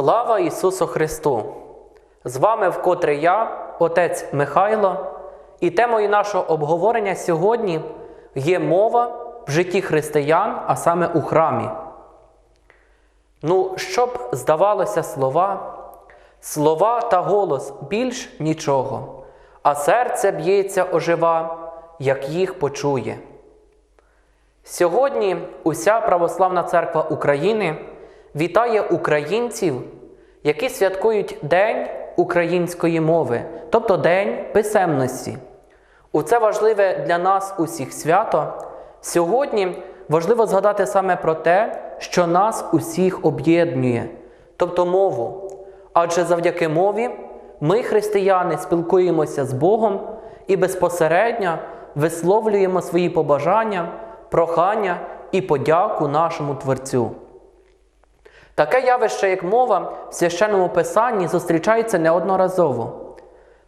Слава Ісусу Христу! З вами вкотре я, отець Михайло, і темою нашого обговорення сьогодні є мова в житті християн, а саме у храмі. Ну, щоб здавалося слова, слова та голос більш нічого, а серце б'ється ожива, як їх почує. Сьогодні уся Православна Церква України вітає українців, які святкують День української мови, тобто День писемності. У це важливе для нас усіх свято. Сьогодні важливо згадати саме про те, що нас усіх об'єднує, тобто мову. Адже завдяки мові ми, християни, спілкуємося з Богом і безпосередньо висловлюємо свої побажання, прохання і подяку нашому Творцю. Таке явище, як мова, в священному писанні зустрічається неодноразово.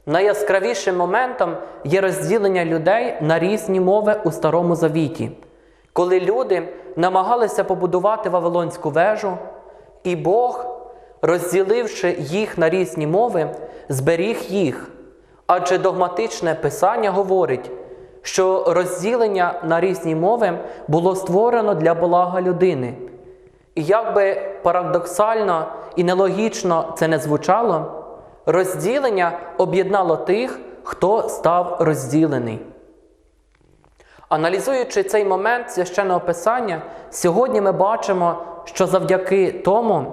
Найяскравішим моментом є розділення людей на різні мови у Старому Завіті, коли люди намагалися побудувати Вавилонську вежу, і Бог, розділивши їх на різні мови, зберіг їх. Адже догматичне писання говорить, що розділення на різні мови було створено для блага людини. І як би парадоксально і нелогічно це не звучало, розділення об'єднало тих, хто став розділений. Аналізуючи цей момент священного писання, сьогодні ми бачимо, що завдяки тому,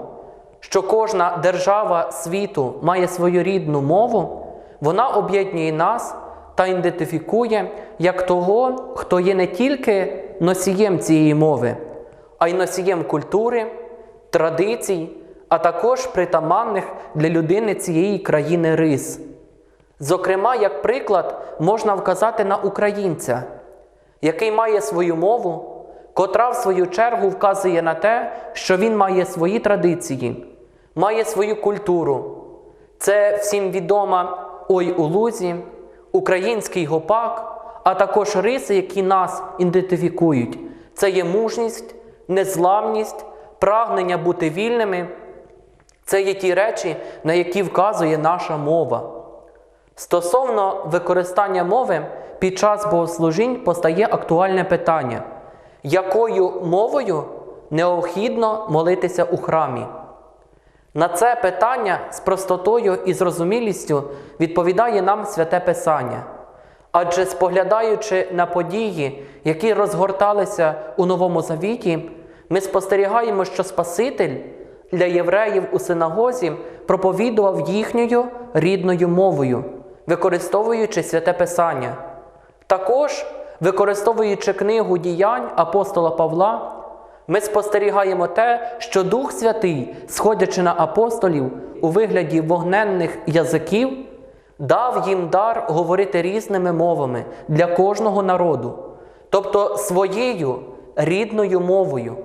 що кожна держава світу має свою рідну мову, вона об'єднує нас та ідентифікує як того, хто є не тільки носієм цієї мови, а й носієм культури, традицій, а також притаманних для людини цієї країни рис. Зокрема, як приклад, можна вказати на українця, який має свою мову, котра, в свою чергу, вказує на те, що він має свої традиції, має свою культуру. Це всім відома Ой у лузі, український гопак, а також риси, які нас ідентифікують. Це є мужність, незламність, прагнення бути вільними. Це є ті речі, на які вказує наша мова. Стосовно використання мови під час богослужінь постає актуальне питання, якою мовою необхідно молитися у храмі? На це питання з простотою і зрозумілістю відповідає нам Святе Писання. Адже споглядаючи на події, які розгорталися у Новому Завіті, ми спостерігаємо, що Спаситель для євреїв у синагозі проповідував їхньою рідною мовою, використовуючи святе Писання. Також, використовуючи книгу діянь апостола Павла, ми спостерігаємо те, що Дух Святий, сходячи на апостолів у вигляді вогненних язиків, дав їм дар говорити різними мовами для кожного народу, тобто своєю рідною мовою.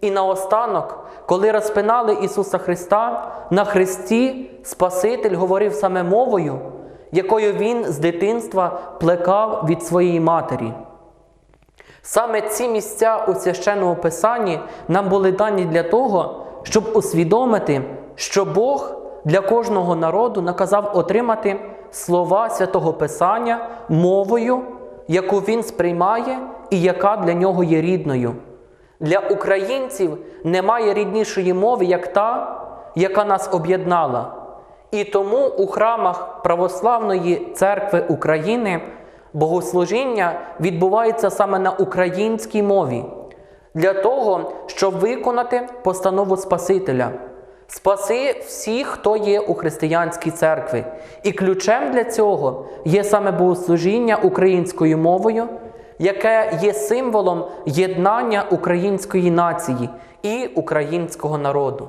І наостанок, коли розпинали Ісуса Христа, на Христі Спаситель говорив саме мовою, якою Він з дитинства плекав від своєї матері. Саме ці місця у священному Писанні нам були дані для того, щоб усвідомити, що Бог для кожного народу наказав отримати слова святого Писання мовою, яку він сприймає і яка для нього є рідною. Для українців немає ріднішої мови, як та, яка нас об'єднала. І тому у храмах Православної церкви України богослужіння відбувається саме на українській мові, для того, щоб виконати постанову Спасителя. Спаси всіх, хто є у християнській церкві. І ключем для цього є саме богослужіння українською мовою, яке є символом єднання української нації і українського народу.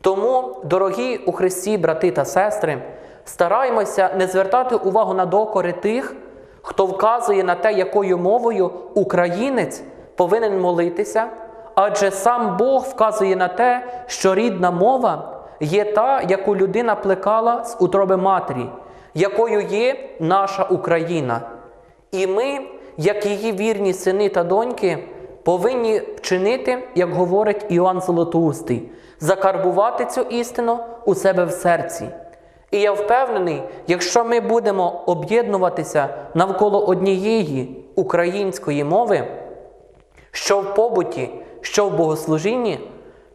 Тому, дорогі у Христі, брати та сестри, стараємося не звертати увагу на докори тих, хто вказує на те, якою мовою українець повинен молитися, адже сам Бог вказує на те, що рідна мова є та, яку людина плекала з утроби матері, якою є наша Україна. І ми, як її вірні сини та доньки, повинні вчинити, як говорить Іоанн Золотоустий, закарбувати цю істину у себе в серці. І я впевнений, якщо ми будемо об'єднуватися навколо однієї української мови, що в побуті, що в богослужінні,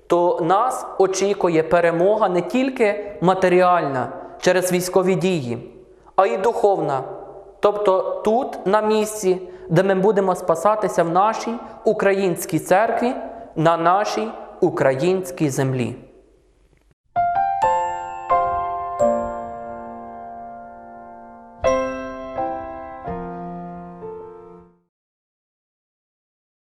то нас очікує перемога не тільки матеріальна через військові дії, а й духовна. Тобто тут, на місці, де ми будемо спасатися в нашій українській церкві, на нашій українській землі.